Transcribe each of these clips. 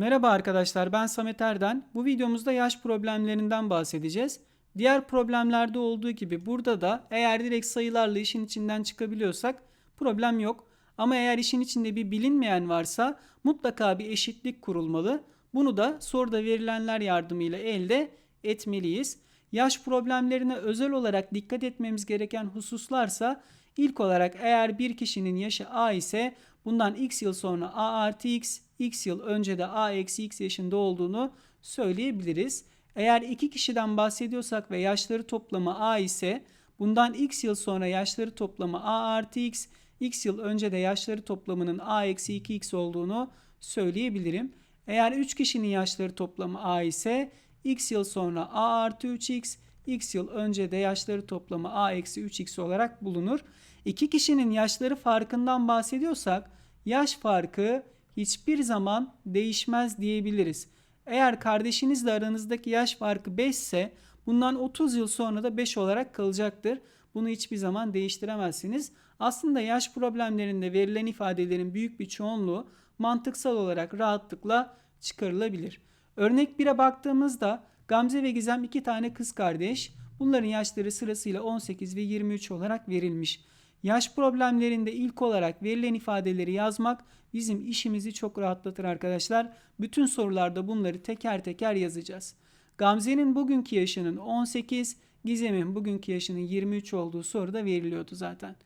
Merhaba arkadaşlar ben Samet Erden. Bu videomuzda yaş problemlerinden bahsedeceğiz. Diğer problemlerde olduğu gibi burada da eğer direkt sayılarla işin içinden çıkabiliyorsak problem yok. Ama eğer işin içinde bir bilinmeyen varsa mutlaka bir eşitlik kurulmalı. Bunu da soruda verilenler yardımıyla elde etmeliyiz. Yaş problemlerine özel olarak dikkat etmemiz gereken hususlarsa ilk olarak eğer bir kişinin yaşı A ise bundan x yıl sonra A artı x, x yıl önce de A eksi x yaşında olduğunu söyleyebiliriz. Eğer iki kişiden bahsediyorsak ve yaşları toplamı A ise bundan x yıl sonra yaşları toplamı A artı x, x yıl önce de yaşları toplamının A eksi 2x olduğunu söyleyebilirim. Eğer 3 kişinin yaşları toplamı A ise x yıl sonra A artı 3x, x yıl önce de yaşları toplamı A eksi 3x olarak bulunur. İki kişinin yaşları farkından bahsediyorsak yaş farkı hiçbir zaman değişmez diyebiliriz. Eğer kardeşinizle aranızdaki yaş farkı 5 ise bundan 30 yıl sonra da 5 olarak kalacaktır. Bunu hiçbir zaman değiştiremezsiniz. Aslında yaş problemlerinde verilen ifadelerin büyük bir çoğunluğu mantıksal olarak rahatlıkla çıkarılabilir. Örnek 1'e baktığımızda Gamze ve Gizem iki tane kız kardeş. Bunların yaşları sırasıyla 18 ve 23 olarak verilmiş. Yaş problemlerinde ilk olarak verilen ifadeleri yazmak bizim işimizi çok rahatlatır arkadaşlar. Bütün sorularda bunları teker teker yazacağız. Gamze'nin bugünkü yaşının 18, Gizem'in bugünkü yaşının 23 olduğu soruda veriliyordu zaten.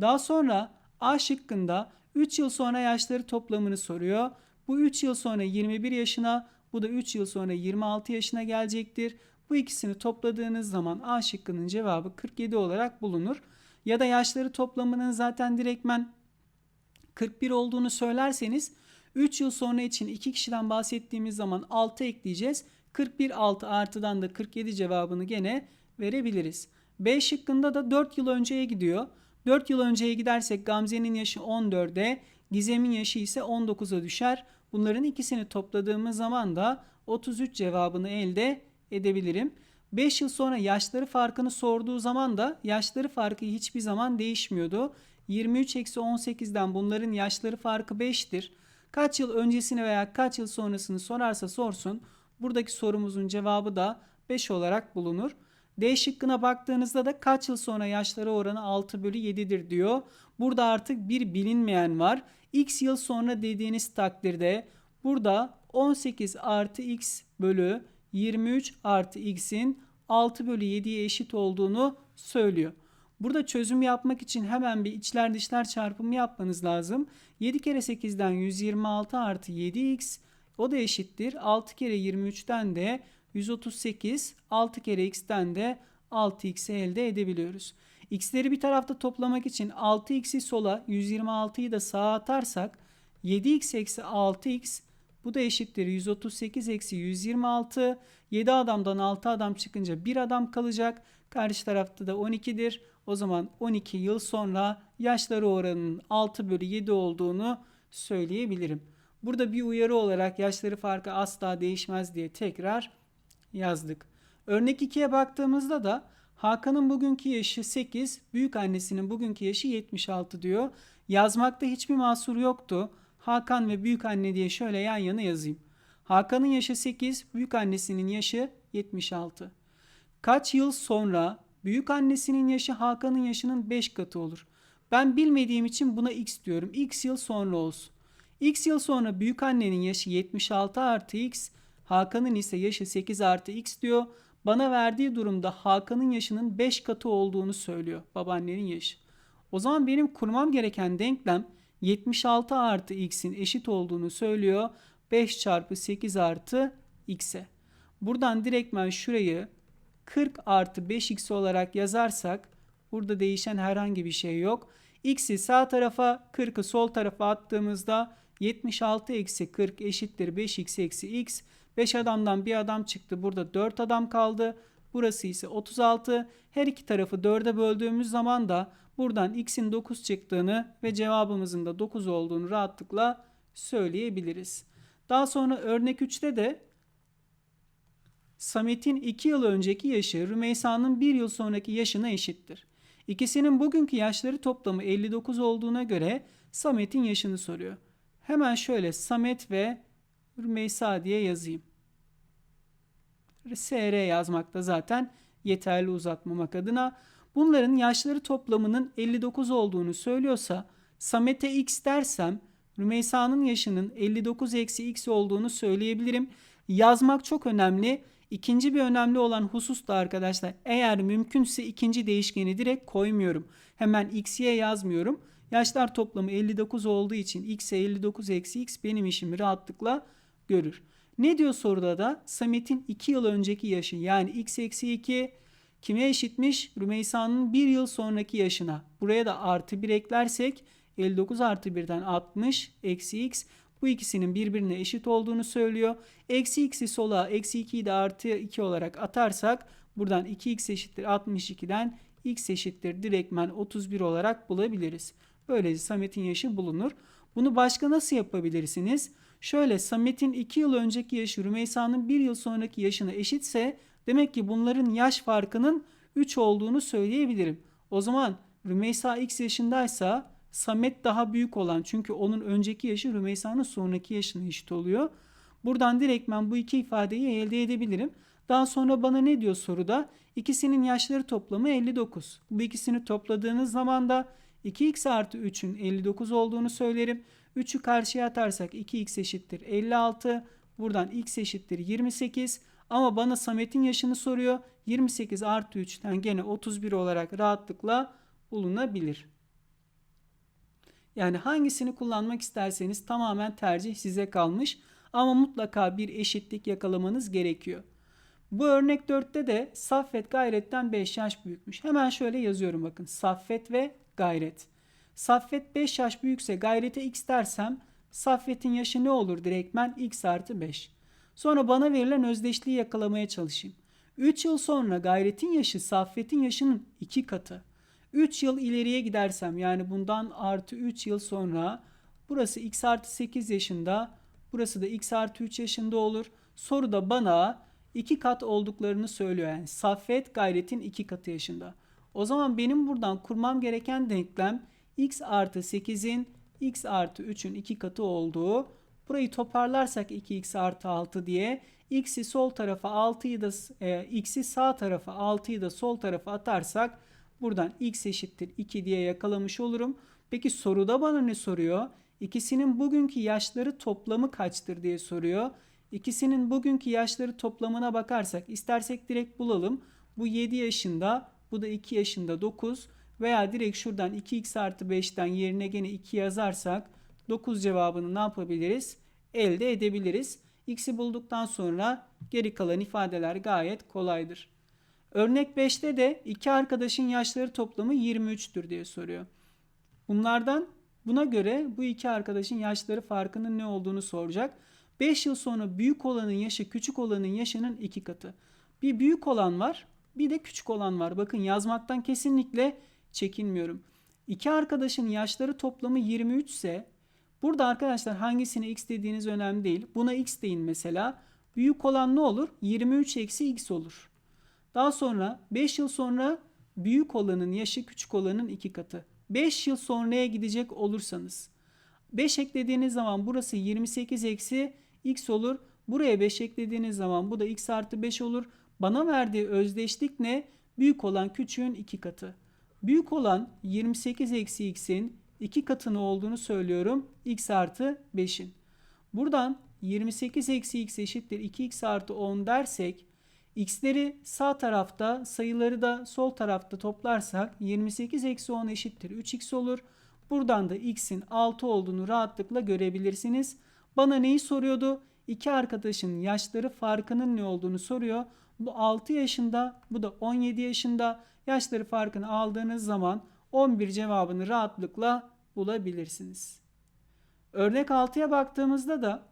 Daha sonra A şıkkında 3 yıl sonra yaşları toplamını soruyor. Bu 3 yıl sonra 21 yaşına, bu da 3 yıl sonra 26 yaşına gelecektir. Bu ikisini topladığınız zaman A şıkkının cevabı 47 olarak bulunur. Ya da yaşları toplamının zaten direktmen 41 olduğunu söylerseniz 3 yıl sonra için 2 kişiden bahsettiğimiz zaman 6 ekleyeceğiz. 41 6 artıdan da 47 cevabını gene verebiliriz. B şıkkında da 4 yıl önceye gidiyor. 4 yıl önceye gidersek Gamze'nin yaşı 14'e, Gizem'in yaşı ise 19'a düşer. Bunların ikisini topladığımız zaman da 33 cevabını elde edebilirim. 5 yıl sonra yaşları farkını sorduğu zaman da yaşları farkı hiçbir zaman değişmiyordu. 23 eksi 18'den bunların yaşları farkı 5'tir. Kaç yıl öncesini veya kaç yıl sonrasını sorarsa sorsun buradaki sorumuzun cevabı da 5 olarak bulunur. D şıkkına baktığınızda da kaç yıl sonra yaşları oranı 6 bölü 7'dir diyor. Burada artık bir bilinmeyen var. X yıl sonra dediğiniz takdirde burada 18 artı x bölü 23 artı x'in 6 bölü 7'ye eşit olduğunu söylüyor. Burada çözüm yapmak için hemen bir içler dışlar çarpımı yapmanız lazım. 7 kere 8'den 126 artı 7x o da eşittir. 6 kere 23'ten de 138, 6 kere x'ten de 6x'i elde edebiliyoruz. x'leri bir tarafta toplamak için 6x'i sola 126'yı da sağa atarsak 7x eksi 6x bu da eşittir 138 eksi 126. 7 adamdan 6 adam çıkınca 1 adam kalacak. Karşı tarafta da 12'dir. O zaman 12 yıl sonra yaşları oranının 6 bölü 7 olduğunu söyleyebilirim. Burada bir uyarı olarak yaşları farkı asla değişmez diye tekrar yazdık. Örnek 2'ye baktığımızda da Hakan'ın bugünkü yaşı 8, büyük annesinin bugünkü yaşı 76 diyor. Yazmakta hiçbir mahsur yoktu. Hakan ve büyük anne diye şöyle yan yana yazayım. Hakan'ın yaşı 8, büyük annesinin yaşı 76. Kaç yıl sonra büyük annesinin yaşı Hakan'ın yaşının 5 katı olur. Ben bilmediğim için buna x diyorum. x yıl sonra olsun. x yıl sonra büyük annenin yaşı 76 artı x, Hakan'ın ise yaşı 8 artı x diyor. Bana verdiği durumda Hakan'ın yaşının 5 katı olduğunu söylüyor babaannenin yaşı. O zaman benim kurmam gereken denklem 76 artı x'in eşit olduğunu söylüyor. 5 çarpı 8 artı x'e. Buradan direktmen şurayı 40 artı 5x olarak yazarsak burada değişen herhangi bir şey yok. x'i sağ tarafa 40'ı sol tarafa attığımızda 76 eksi 40 eşittir 5x eksi x. 5 adamdan bir adam çıktı. Burada 4 adam kaldı. Burası ise 36. Her iki tarafı 4'e böldüğümüz zaman da buradan x'in 9 çıktığını ve cevabımızın da 9 olduğunu rahatlıkla söyleyebiliriz. Daha sonra örnek 3'te de Samet'in 2 yıl önceki yaşı Rümeysa'nın 1 yıl sonraki yaşına eşittir. İkisinin bugünkü yaşları toplamı 59 olduğuna göre Samet'in yaşını soruyor. Hemen şöyle Samet ve Rümeysa diye yazayım. SR yazmak da zaten yeterli uzatmamak adına. Bunların yaşları toplamının 59 olduğunu söylüyorsa Samet'e x dersem Rümeysa'nın yaşının 59 eksi x olduğunu söyleyebilirim. Yazmak çok önemli. İkinci bir önemli olan husus da arkadaşlar eğer mümkünse ikinci değişkeni direkt koymuyorum. Hemen x'ye yazmıyorum. Yaşlar toplamı 59 olduğu için x'e 59 eksi x benim işimi rahatlıkla görür. Ne diyor soruda da? Samet'in 2 yıl önceki yaşı yani x eksi 2 kime eşitmiş? Rümeysa'nın 1 yıl sonraki yaşına. Buraya da artı 1 eklersek 59 artı 1'den 60 eksi x bu ikisinin birbirine eşit olduğunu söylüyor. Eksi x'i sola eksi 2'yi de artı 2 olarak atarsak buradan 2x eşittir 62'den x eşittir direktmen 31 olarak bulabiliriz. Böylece Samet'in yaşı bulunur. Bunu başka nasıl yapabilirsiniz? Şöyle Samet'in 2 yıl önceki yaşı Rümeysa'nın 1 yıl sonraki yaşına eşitse demek ki bunların yaş farkının 3 olduğunu söyleyebilirim. O zaman Rümeysa x yaşındaysa Samet daha büyük olan çünkü onun önceki yaşı Rümeysa'nın sonraki yaşına eşit oluyor. Buradan direkt ben bu iki ifadeyi elde edebilirim. Daha sonra bana ne diyor soruda? İkisinin yaşları toplamı 59. Bu ikisini topladığınız zaman da 2x artı 3'ün 59 olduğunu söylerim. 3'ü karşıya atarsak 2x eşittir 56. Buradan x eşittir 28. Ama bana Samet'in yaşını soruyor. 28 artı 3'ten gene 31 olarak rahatlıkla bulunabilir. Yani hangisini kullanmak isterseniz tamamen tercih size kalmış. Ama mutlaka bir eşitlik yakalamanız gerekiyor. Bu örnek 4'te de Saffet Gayret'ten 5 yaş büyükmüş. Hemen şöyle yazıyorum bakın. Saffet ve Gayret. Saffet 5 yaş büyükse Gayret'e x dersem Saffet'in yaşı ne olur direktmen x artı 5. Sonra bana verilen özdeşliği yakalamaya çalışayım. 3 yıl sonra Gayret'in yaşı Saffet'in yaşının 2 katı. 3 yıl ileriye gidersem yani bundan artı 3 yıl sonra burası x artı 8 yaşında burası da x artı 3 yaşında olur. Soruda bana 2 kat olduklarını söylüyor. Yani Saffet Gayret'in 2 katı yaşında. O zaman benim buradan kurmam gereken denklem x artı 8'in x artı 3'ün 2 katı olduğu. Burayı toparlarsak 2x artı 6 diye x'i sol tarafa 6'yı da e, x'i sağ tarafa 6'yı da sol tarafa atarsak buradan x eşittir 2 diye yakalamış olurum. Peki soruda bana ne soruyor? İkisinin bugünkü yaşları toplamı kaçtır diye soruyor. İkisinin bugünkü yaşları toplamına bakarsak istersek direkt bulalım. Bu 7 yaşında bu da 2 yaşında 9 veya direkt şuradan 2x artı 5'ten yerine gene 2 yazarsak 9 cevabını ne yapabiliriz? Elde edebiliriz. X'i bulduktan sonra geri kalan ifadeler gayet kolaydır. Örnek 5'te de iki arkadaşın yaşları toplamı 23'tür diye soruyor. Bunlardan buna göre bu iki arkadaşın yaşları farkının ne olduğunu soracak. 5 yıl sonra büyük olanın yaşı küçük olanın yaşının iki katı. Bir büyük olan var bir de küçük olan var. Bakın yazmaktan kesinlikle çekinmiyorum. İki arkadaşın yaşları toplamı 23 ise burada arkadaşlar hangisine x dediğiniz önemli değil. Buna x deyin mesela. Büyük olan ne olur? 23 eksi x olur. Daha sonra 5 yıl sonra büyük olanın yaşı küçük olanın iki katı. 5 yıl sonraya gidecek olursanız 5 eklediğiniz zaman burası 28 eksi x olur. Buraya 5 eklediğiniz zaman bu da x artı 5 olur. Bana verdiği özdeşlik ne? Büyük olan küçüğün 2 katı. Büyük olan 28 eksi x'in 2 katını olduğunu söylüyorum. x artı 5'in. Buradan 28 eksi x eşittir 2x artı 10 dersek x'leri sağ tarafta sayıları da sol tarafta toplarsak 28 eksi 10 eşittir 3x olur. Buradan da x'in 6 olduğunu rahatlıkla görebilirsiniz. Bana neyi soruyordu? İki arkadaşın yaşları farkının ne olduğunu soruyor. Bu 6 yaşında, bu da 17 yaşında. Yaşları farkını aldığınız zaman 11 cevabını rahatlıkla bulabilirsiniz. Örnek 6'ya baktığımızda da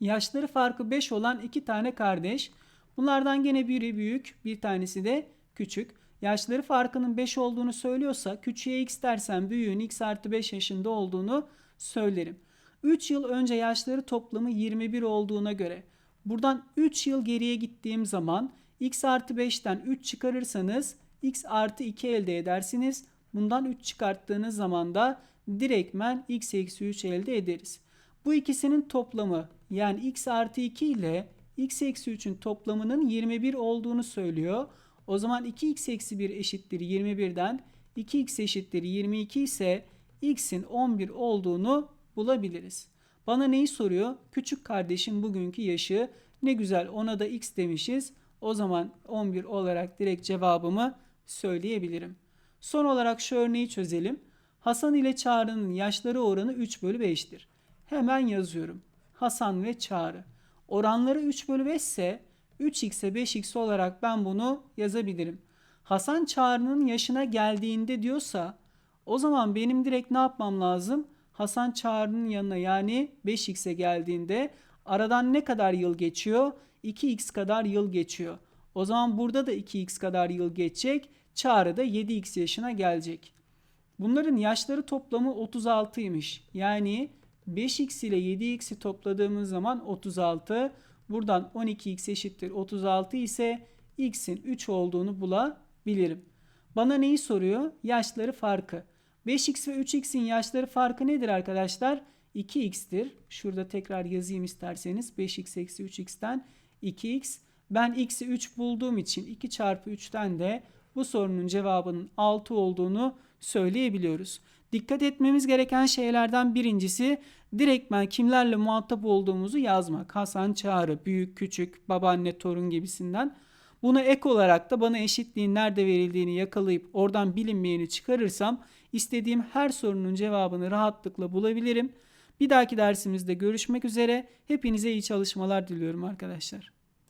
yaşları farkı 5 olan iki tane kardeş. Bunlardan gene biri büyük, bir tanesi de küçük. Yaşları farkının 5 olduğunu söylüyorsa küçüğe x dersen büyüğün x artı 5 yaşında olduğunu söylerim. 3 yıl önce yaşları toplamı 21 olduğuna göre buradan 3 yıl geriye gittiğim zaman x artı 5'ten 3 çıkarırsanız x artı 2 elde edersiniz. Bundan 3 çıkarttığınız zaman da direktmen x eksi 3 elde ederiz. Bu ikisinin toplamı yani x artı 2 ile x eksi 3'ün toplamının 21 olduğunu söylüyor. O zaman 2x eksi 1 eşittir 21'den 2x eşittir 22 ise x'in 11 olduğunu bulabiliriz. Bana neyi soruyor? Küçük kardeşim bugünkü yaşı. Ne güzel ona da x demişiz. O zaman 11 olarak direkt cevabımı söyleyebilirim. Son olarak şu örneği çözelim. Hasan ile Çağrı'nın yaşları oranı 3 bölü 5'tir. Hemen yazıyorum. Hasan ve Çağrı. Oranları 3 bölü 5 ise 3x'e 5x olarak ben bunu yazabilirim. Hasan Çağrı'nın yaşına geldiğinde diyorsa o zaman benim direkt ne yapmam lazım? Hasan Çağrı'nın yanına yani 5x'e geldiğinde aradan ne kadar yıl geçiyor? 2x kadar yıl geçiyor. O zaman burada da 2x kadar yıl geçecek. Çağrı da 7x yaşına gelecek. Bunların yaşları toplamı 36'ymış. Yani 5x ile 7x'i topladığımız zaman 36. Buradan 12x eşittir 36 ise x'in 3 olduğunu bulabilirim. Bana neyi soruyor? Yaşları farkı. 5x ve 3x'in yaşları farkı nedir arkadaşlar? 2x'tir. Şurada tekrar yazayım isterseniz. 5x eksi 3x'ten 2x. Ben x'i 3 bulduğum için 2 çarpı 3'ten de bu sorunun cevabının 6 olduğunu söyleyebiliyoruz. Dikkat etmemiz gereken şeylerden birincisi direktmen kimlerle muhatap olduğumuzu yazmak. Hasan, Çağrı, büyük, küçük, babaanne, torun gibisinden. Buna ek olarak da bana eşitliğin nerede verildiğini yakalayıp oradan bilinmeyeni çıkarırsam istediğim her sorunun cevabını rahatlıkla bulabilirim. Bir dahaki dersimizde görüşmek üzere. Hepinize iyi çalışmalar diliyorum arkadaşlar.